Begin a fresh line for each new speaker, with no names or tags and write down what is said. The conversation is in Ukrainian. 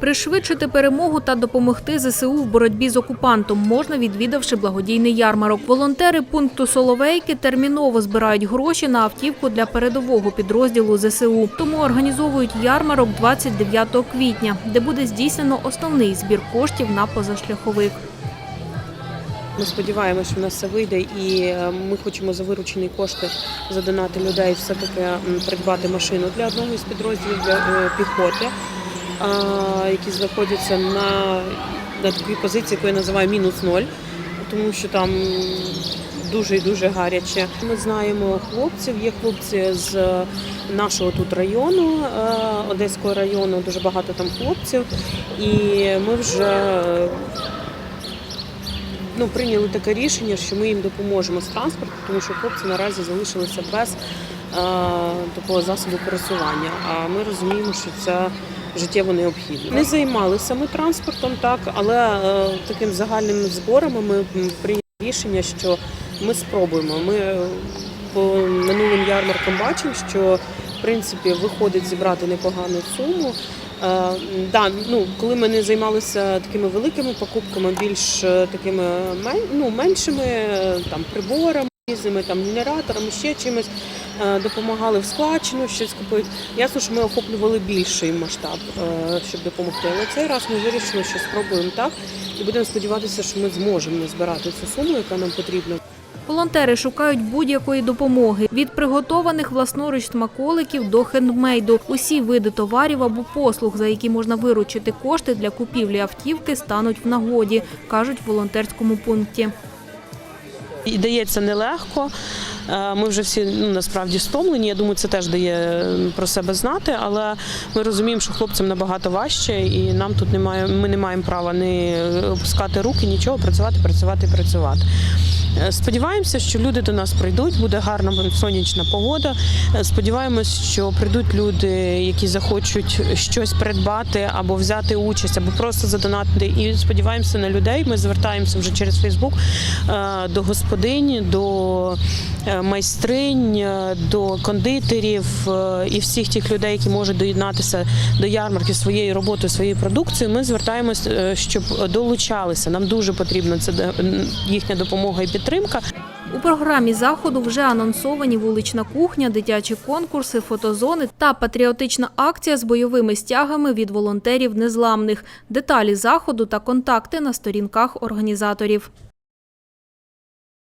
Пришвидшити перемогу та допомогти ЗСУ в боротьбі з окупантом можна, відвідавши благодійний ярмарок. Волонтери пункту Соловейки терміново збирають гроші на автівку для передового підрозділу ЗСУ. Тому організовують ярмарок 29 квітня, де буде здійснено основний збір коштів на позашляховик.
Ми сподіваємося, що в нас все вийде, і е, ми хочемо за виручені кошти задонати людей, все таки придбати машину для одного із підрозділів для е, піхоти, які знаходяться на, на такій позиції, яку я називаю мінус ноль, тому що там дуже і дуже гаряче. Ми знаємо хлопців. Є хлопці з нашого тут району, е, Одеського району, дуже багато там хлопців, і ми вже. е, ну, прийняли таке рішення, що ми їм допоможемо з транспортом, тому що хлопці наразі залишилися без е, такого засобу пересування. А ми розуміємо, що це життєво необхідно. Не займалися ми транспортом, так, але е, таким загальними зборами ми прийняли рішення, що ми спробуємо. Ми е, по минулим ярмаркам бачимо, що в принципі виходить зібрати непогану суму. Е, да, ну, коли ми не займалися такими великими покупками, більш такими ну, меншими там, приборами, різними там, генераторами, ще чимось, допомагали в складчину щось купити. Ясно, що ми охоплювали більший масштаб, е, щоб допомогти. Але цей раз ми вирішили, що спробуємо так і будемо сподіватися, що ми зможемо збирати цю суму, яка нам потрібна.
Волонтери шукають будь-якої допомоги від приготованих власноруч смаколиків до хендмейду. Усі види товарів або послуг, за які можна виручити кошти для купівлі автівки, стануть в нагоді, кажуть в волонтерському пункті.
І дається нелегко. Е, Ми вже всі ну, насправді стомлені. Я думаю, це теж дає про себе знати, але ми розуміємо, що хлопцям набагато важче, і нам тут немає. Ми не маємо права не опускати руки, нічого, працювати, працювати, працювати. Е, Сподіваємося, що люди до нас прийдуть, буде гарна сонячна погода. Е, Сподіваємось, що прийдуть люди, які захочуть щось придбати або взяти участь, або просто задонатити. І сподіваємося на людей. Ми звертаємося вже через Фейсбук до господинь, до е, майстринь, до кондитерів і всіх тих людей, які можуть доєднатися до ярмарки своєю роботою, своєю продукцією. Ми звертаємось, е, щоб долучалися. Нам дуже потрібна це їхня допомога і підтримка.
У програмі заходу вже анонсовані вулична кухня, дитячі конкурси, фотозони та патріотична акція з бойовими стягами від волонтерів незламних. Деталі заходу та контакти на сторінках організаторів.